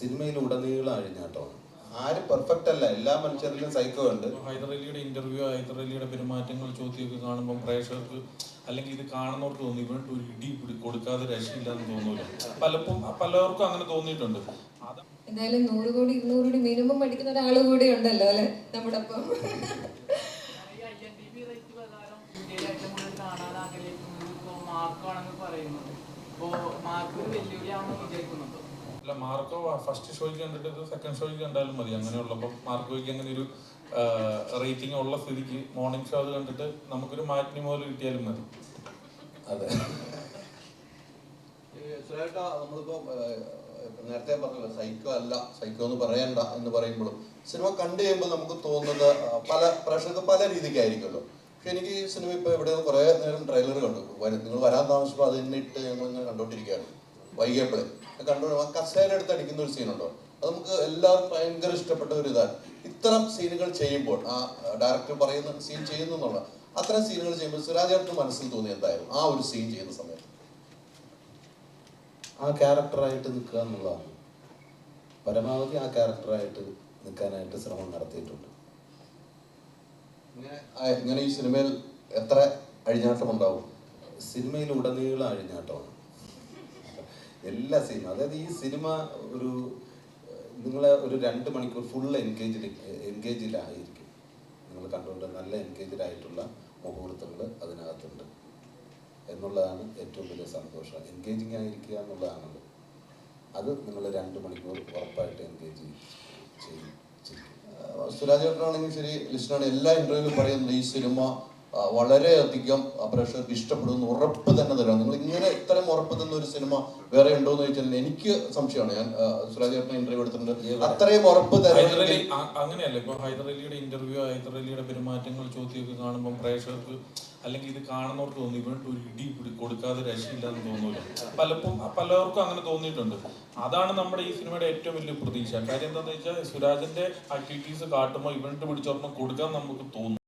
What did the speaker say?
സിനിമയിൽ ഉടനീളം അഴിഞ്ഞാട്ടമാണ് ആരും പെർഫെക്റ്റ് അല്ല. എല്ലാ മനുഷ്യരിലും സൈക്കോ ഉണ്ട്. ഹൈദരലിയുടെ ഇന്റർവ്യൂ ഹൈദരലിയുടെ പെരുമാറ്റങ്ങൾ ചോദ്യമൊക്കെ കാണുമ്പോൾ പ്രേക്ഷകർക്ക് അല്ലെങ്കിൽ ഇത് കാണുന്നവർക്ക് തോന്നി ഇവരുടെ ഒരു ഇടി പിടി കൊടുക്കാതെ രക്ഷയില്ലാന്ന് തോന്നുന്നു. പലപ്പോഴും പലർക്കും അങ്ങനെ തോന്നിയിട്ടുണ്ട്. എന്തായാലും നൂറ് കോടി ഇരുന്നൂറ് കോടി മിനിമം പഠിക്കുന്ന ഒരാൾ കൂടി ഉണ്ടല്ലോ അല്ലെ? നമ്മുടെ ഒപ്പം മാർക്കാണെന്ന് പറയുന്നത്. ഇപ്പോ മാർക്ക് വെല്ലുവിളിയാണെന്ന് വിചാരിക്കുന്നുണ്ടോ അല്ല മാർക്കോ ഫസ്റ്റ് ഷോയിൽ കണ്ടിട്ട് സെക്കൻഡ് ഷോയിൽ കണ്ടാലും മതി. അങ്ങനെയുള്ളപ്പോൾ മാർക്കോയ്ക്ക് അങ്ങനെ ഒരു റേറ്റിംഗ് ഉള്ള സ്ഥിതിക്ക് മോർണിംഗ് ഷോ അത് കണ്ടിട്ട് നമുക്കൊരു മാറ്റിനി മുതൽ കിട്ടിയാലും മതി. അതെ. നേരത്തെ പറഞ്ഞല്ലോ സൈക്കോ അല്ല സൈക്കോ എന്ന് പറയണ്ട എന്ന് പറയുമ്പോഴും സിനിമ കണ്ടു കഴിയുമ്പോൾ നമുക്ക് തോന്നുന്നത് പല പ്രേക്ഷകർക്ക് പല രീതിക്കായിരിക്കുമല്ലോ. പക്ഷെ എനിക്ക് ഈ സിനിമ ഇപ്പൊ ഇവിടെ കുറെ നേരം ട്രെയിലർ കണ്ടു. നിങ്ങൾ വരാൻ താമസിച്ചപ്പോൾ അത് തന്നെ ഞങ്ങൾ ഇങ്ങനെ കണ്ടോണ്ടിരിക്കുകയാണ്. വൈകിയപ്പോഴേ കണ്ടോ ആ കസേര എടുത്ത് അടിക്കുന്ന ഒരു സീനുണ്ടോ അത് നമുക്ക് എല്ലാവർക്കും ഭയങ്കര ഇഷ്ടപ്പെട്ട ഒരു ഇതാണ്. ഇത്തരം സീനുകൾ ചെയ്യുമ്പോൾ ആ ഡയറക്ടർ പറയുന്ന സീൻ ചെയ്യുന്നു എന്നുള്ള അത്തരം സീനുകൾ ചെയ്യുമ്പോൾ സുരാജേട്ടന് മനസ്സിൽ തോന്നി എന്തായാലും ആ ഒരു സീൻ ചെയ്യുന്ന സമയത്ത്. ആ ക്യാരക്ടറായിട്ട് നിൽക്കുക എന്നുള്ളതാണ്. പരമാവധി ആ ക്യാരക്ടറായിട്ട് നിൽക്കാനായിട്ട് ശ്രമം നടത്തിയിട്ടുണ്ട്. ഇങ്ങനെ ഈ സിനിമയിൽ എത്ര അഴിഞ്ഞാട്ടം ഉണ്ടാവും സിനിമയിൽ ഉടനീളം അഴിഞ്ഞാട്ടമാണ്. എല്ലാ സിനിമ അതായത് ഈ സിനിമ ഒരു നിങ്ങളെ ഒരു രണ്ട് മണിക്കൂർ ഫുൾ എൻഗേജ്ഡ് എൻഗേജിലായിരിക്കും നിങ്ങൾ കണ്ടുകൊണ്ട് നല്ല എൻഗേജ്ഡ് ആയിട്ടുള്ള മുഹൂർത്തങ്ങൾ അതിനകത്തുണ്ട്. എന്നുള്ളതാണ് ഏറ്റവും വലിയ സന്തോഷം. എൻഗേജിങ് ആയിരിക്കുക എന്നുള്ളതാണല്ലോ. അത് നിങ്ങൾ രണ്ട് മണിക്കൂർ ഉറപ്പായിട്ട് എൻഗേജ് ചെയ്യും സുരാജ് ചേട്ടനാണെങ്കിൽ ശരി ലിസ്റ്റാണ് എല്ലാ ഇന്റർവ്യൂവിലും പറയുന്നത് ഈ സിനിമ വളരെയധികം അധികം പ്രേക്ഷകർക്ക് ഇഷ്ടപ്പെടുമെന്ന് ഉറപ്പ് തന്നെ തരാം. നിങ്ങൾ ഇങ്ങനെ ഇത്തരം ഉറപ്പ് തന്ന ഒരു സിനിമ വേറെ ഉണ്ടോ എന്ന് ചോദിച്ചാൽ എനിക്ക് സംശയമാണ്. ഞാൻ സുരാജ് ചേട്ടൻ ഇന്റർവ്യൂ എടുത്തിട്ടുണ്ട്. അത്രയും ഉറപ്പ് അങ്ങനെയല്ല. ഇപ്പൊ ഹൈദരലിയുടെ ഇന്റർവ്യൂ ഹൈദരലിയുടെ പെരുമാറ്റങ്ങൾ ചോദ്യമൊക്കെ കാണുമ്പോൾ പ്രേക്ഷകർക്ക് അല്ലെങ്കിൽ ഇത് കാണുന്നവർക്ക് തോന്നി. ഇവരുടെ ഒരു ഇടി കൊടുക്കാതെ രക്ഷയില്ലെന്ന് തോന്നുന്നു പലപ്പോ പലർക്കും അങ്ങനെ തോന്നിയിട്ടുണ്ട്. അതാണ് നമ്മുടെ ഈ സിനിമയുടെ ഏറ്റവും വലിയ പ്രതീക്ഷ. കാര്യം എന്താണെന്ന് വെച്ചാൽ സുരാജിന്റെ ആക്ടിവിറ്റീസ് കാട്ടുമ്പോൾ ഇവന്റ് പിടിച്ചോർമ്മ കൊടുക്കാൻ നമുക്ക് തോന്നും.